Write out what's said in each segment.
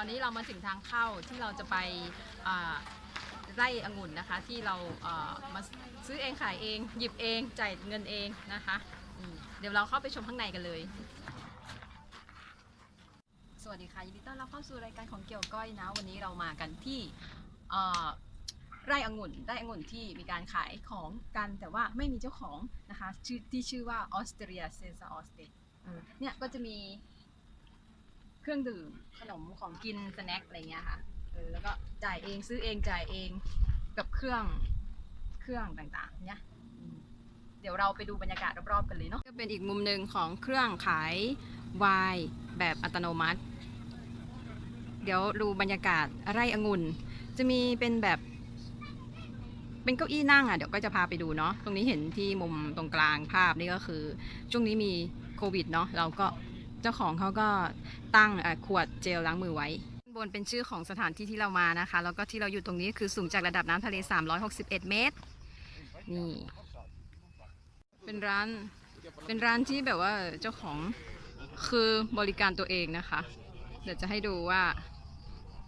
ตอนนี้เรามาถึงทางเข้าที่เราจะไปไร่องุ่นนะคะ ที่เรามาซื้อเองขายเอง หยิบเองจ่ายเงินเองนะคะ เดี๋ยวเราเข้าไปชมข้างในกันเลย สวัสดีค่ะยินดีต้อนรับเข้าสู่รายการของเกี่ยวก้อยนะ วันนี้เรามากันที่เอ่อไร่องุ่นไร่องุ่นที่มีการขายของกันแต่ว่าไม่มีเจ้าของนะคะที่ชื่อว่าออสเตรียเซนซาออสเตเนี่ยก็จะมี เครื่องดื่มขนมของกินสแน็คอะไรเงี้ยค่ะเออแล้วก็จ่ายเองซื้อเองจ่ายเองกับเครื่องเครื่องต่างๆเนี่ยอืมเดี๋ยวเราไปดูบรรยากาศรอบๆกันเลยเนาะก็เป็นอีกมุมหนึ่งของเครื่องขายไวน์แบบอัตโนมัติ เดี๋ยวดูบรรยากาศไร่องุ่น จะมีเป็นแบบ เป็นเก้าอี้นั่งอะเดี๋ยวก็จะพาไปดูเนาะตรงนี้เห็นที่มุมตรงกลางภาพนี่ก็คือ ช่วงนี้มีโควิดเนาะเราก็ เจ้าของเขาก็ตั้งขวดเจลล้างมือไว้บนเป็นชื่อของสถานที่ที่เรามานะคะ แล้วก็ที่เราอยู่ตรงนี้คือสูงจากระดับน้ำทะเล 361 เมตร นี่ เป็นร้าน เป็นร้านที่แบบว่าเจ้าของคือบริการตัวเองนะคะ เดี๋ยวจะให้ดูว่า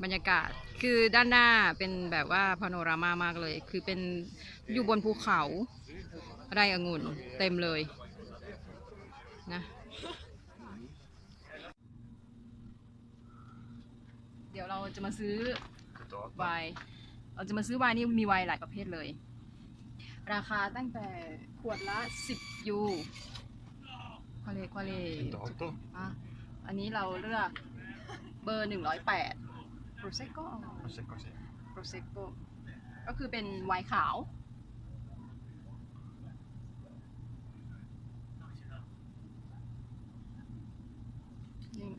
บรรยากาศ คือด้านหน้าเป็นแบบว่าพาโนรามามากเลย คือเป็นอยู่บนภูเขา ไร่องุ่นเต็มเลยนะ เดี๋ยวเราจะมาซื้อไวน์เราจะมาซื้อไวน์นี่มีไวน์หลายประเภทเลย ราคาตั้งแต่ขวดละ 10 ยูควาเลควาเล Dato? อะอันนี้เราเลือกเบอร์ 108 Prosecco Cos'è così? Prosecco ก็คือเป็นไวน์ขาว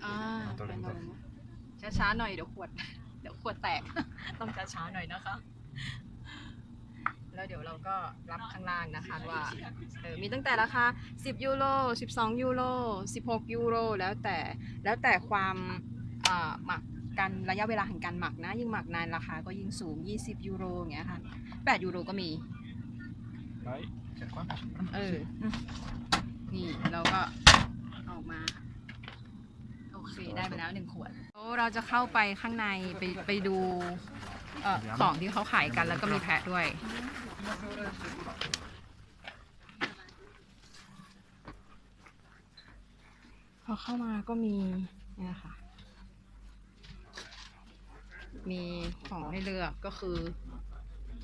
อ่าตัวเล็ก ช้าๆหน่อยเดี๋ยวขวด เดี๋ยวขวดแตก ต้องช้าๆหน่อยนะคะ แล้วเดี๋ยวเราก็รับข้างล่างนะคะว่าเออมีตั้งแต่ราคา 10 ยูโร 12 ยูโร 16 ยูโร แล้วแต่แล้วแต่ความอ่าหมักกันระยะเวลาแห่งการหมักนะ ยิ่งหมักนานราคาก็ยิ่งสูง 20 ยูโรอย่างเงี้ยค่ะ 8 ยูโรก็มี Vai. C'è qua? เออ นี่เราก็ออกมา โอเค ได้ไปแล้วหนึ่งขวดโอ้ เราจะเข้าไปข้างในไปไปดูเอ่อของที่เขาขายกันแล้วก็มีแพะด้วย พอเข้ามาก็มีเนี่ยค่ะ มีของให้เลือกก็คือ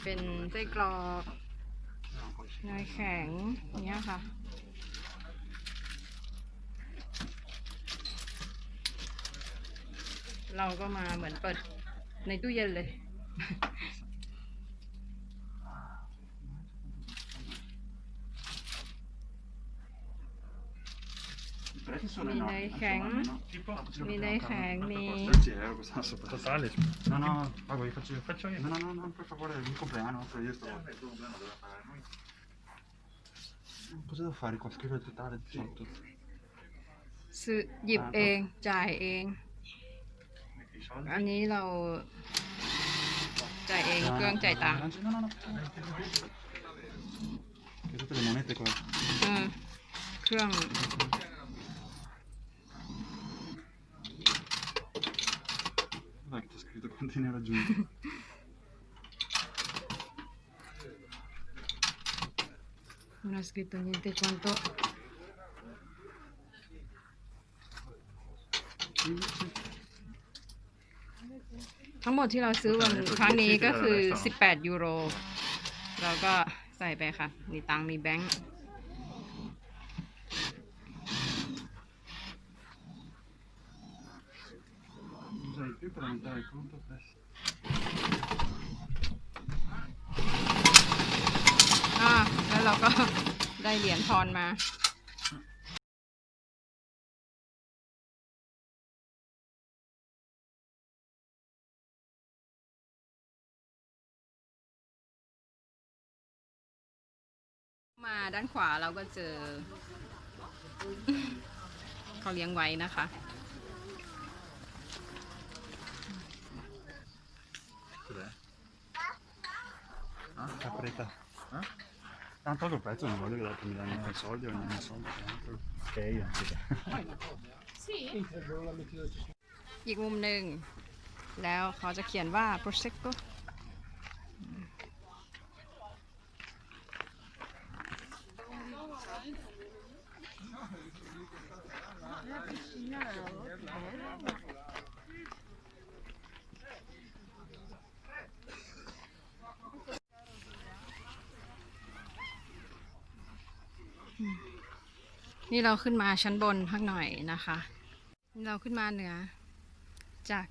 เป็นไส้กรอกเนยแข็งอย่างเงี้ยค่ะ เราก็มาเหมือนเปิดในตู้เย็นเลย I prezzi sono Mi enormi, dai insomma, Ken? almeno- tipo, Mi dai Ken? Mi- 13 euro questa sopra. Totale? No, no, Ah, vuoi faccio, faccio io? no, no, no, no, per favore, il mio compleanno, poi io sto... Cosa devo fare qua? Scrivere il totale di sotto. ซื้อหยิบเอง จ่ายเอง Metti i soldi. อันนี้เราจ่ายเองเครื่องจ่ายตังค์ No, no, no. Che tutte le monete qua. เออเครื่อง Dai che c'è scritto quanti ne ho raggiunti. non ha scritto niente quanto ทั้งหมดที่เราซื้อวันครั้งนี้ก็คือ 18 ยูโร เราก็ใส่ไปค่ะ มีตังค์มีแบงค์ Cosa hai più per aumentare il conto adesso? อ่าแล้วเราก็ได้เหรียญทอนมา มาด้านขวาเราก็เจอ เขาเลี้ยงไว้นะคะ Cos'è? Ah, capretta. Eh? Tanto col prezzo non voglio che dopo mi danno i soldi o non i soldi. tanto. Ok, anche อีกมุมหนึ่ง แล้วเขาจะเขียนว่า prosecco นี่เราขึ้นมาชั้นบนพักหน่อยนะคะ เราขึ้นมาเหนือ จาก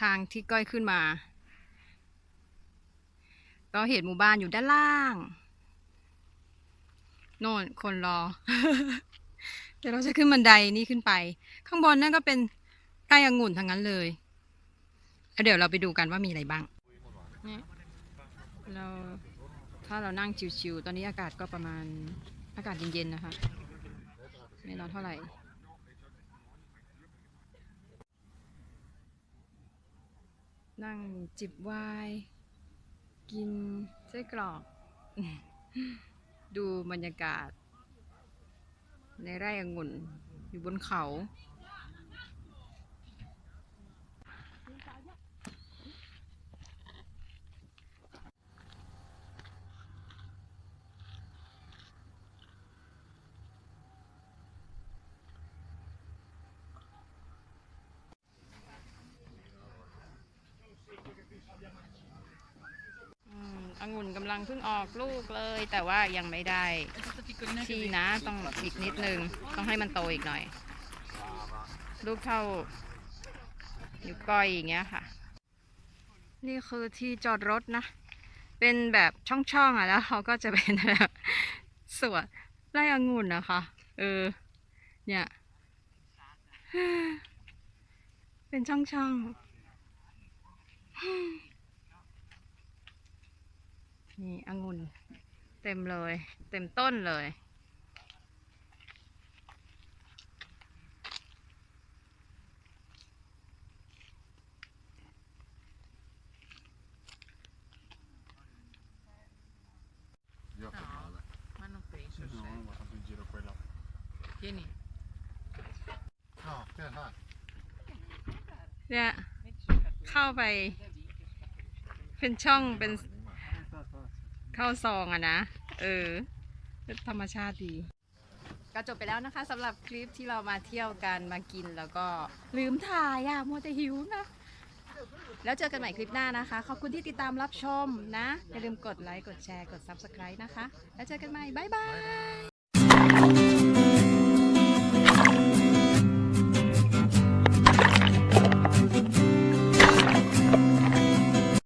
ทางที่ก้อยขึ้นมา ก็เห็นหมู่บ้านอยู่ด้านล่าง โน่นคนรอ ดี๋ยวเราจะขึ้นบันไดนี้ขึ้นไป ข้างบนนั่นก็เป็นไร่องุ่นทั้งนั้นเลยแล้วเดี๋ยวเราไปดูกันว่ามีอะไรบ้างเนี่เราถ้าเรานั่งชิวๆตอนนี้อากาศก็ประมาณอากาศเย็นๆนะคะ ไม่ร้อนเท่าไหร่นั่งจิบไวน์กินไส้กรอก ดูบรรยากาศ ในไร่องุ่นอยู่บนเขา องุ่นกำลังเพิ่งออกลูกเลย แต่ว่ายังไม่ได้ที่นะ ต้องอีกนิดนึง ต้องให้มันโตอีกหน่อย ลูกเท่านิ้วก้อยอย่างเงี้ยค่ะ นี่คือที่จอดรถนะ เป็นแบบช่องๆอะแล้วเขาก็จะเป็นแบบสวนไร่องุ่นนะคะ เออ เนี่ย เป็นช่องๆ นี่องุ่นเต็มเลย เต็มต้นเลย Io ho fatto Ma non penso, No, sai. ho fatto il giro quello. Tieni. No, aspetta, เนี่ยเข้าไป เป็นช่องเป็น เข้าซองอะนะ เออ ธรรมชาติดี ก็จบไปแล้วนะคะสำหรับคลิปที่เรามาเที่ยวกันมากินแล้วก็ลืมถ่ายอะมัวแต่หิวนะ แล้วเจอกันใหม่คลิปหน้านะคะ ขอบคุณที่ติดตามรับชมนะ อย่าลืมกดไลค์ กดแชร์ กด Subscribe นะคะ แล้วเจอกันใหม่ บ๊ายบาย